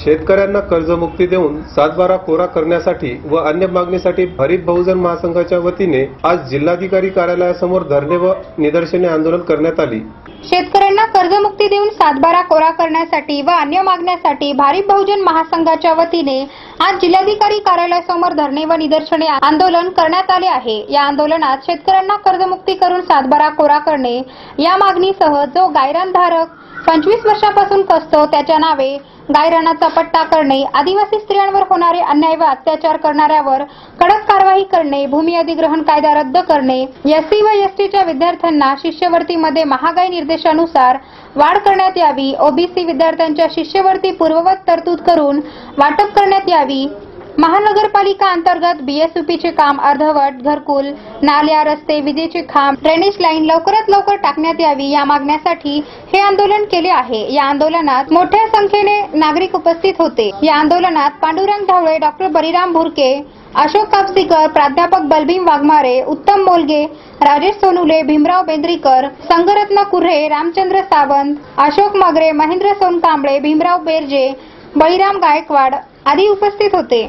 शेतकऱ्यांना कर्जमुक्ती देऊन सातबारा कोरा करण्यासाठी व अन्य मागणीसाठी हरित बहुजन महासंघाच्या वतीने आज जिल्हाधिकारी कार्यालयासमोर धरणे व निदर्शने आंदोलन करण्यात आली. शेतकऱ्यांना कर्जमुक्ती देऊन सातबारा कोरा करण्यासाठी व अन्य मागण्यासाठी भारिप बहुजन महासंघाच्या वतीने आज जिल्हाधिकारी कार्यालयासमोर धरणे व निदर्शने आंदोलन करण्यात आले आहे. या आंदोलनात शेतकऱ्यांना कर्जमुक्ती करून सातबारा कोरा करणे या मागणीसह जो गायरानधारक पंचवीस वर्षापासून कसतो त्याच्या नावे गायरानाचा पट्टा करणे आदिवासी स्त्रियांवर होणारे अन्याय व अत्याचार करणाऱ्यावर कडक कारवाई करणे भूमी अधिग्रहण कायदा रद्द करणे एससी व एसटीच्या विद्यार्थ्यांना शिष्यवृत्तीमध्ये महागाई निर्देशानुसार वाढ करण्यात यावी ओबीसी विद्यार्थ्यांच्या शिष्यवृत्ती पूर्ववत तरतूद करून वाटप करण्यात यावी महानगरपालिका अंतर्गत बीएसयूपीचे काम अर्धवट घरकुल नाल्या रस्ते विजेचे खांब ड्रेनेज लाईन लवकरात लवकर टाकण्यात यावी या मागण्यासाठी हे आंदोलन केले आहे. या आंदोलनात मोठ्या संख्येने नागरिक उपस्थित होते. या आंदोलनात पांडुरंग ढवळे डॉक्टर बलिराम भुरके अशोक कापसीकर प्राध्यापक बलभीम वाघमारे उत्तम मोलगे राजेश सोनुले भीमराव बेंद्रीकर संगरत्न कुर्हे रामचंद्र सावंत अशोक मगरे महेंद्र सोनकांबळे भीमराव बेरजे बळीराम गायकवाड आदी उपस्थित होते.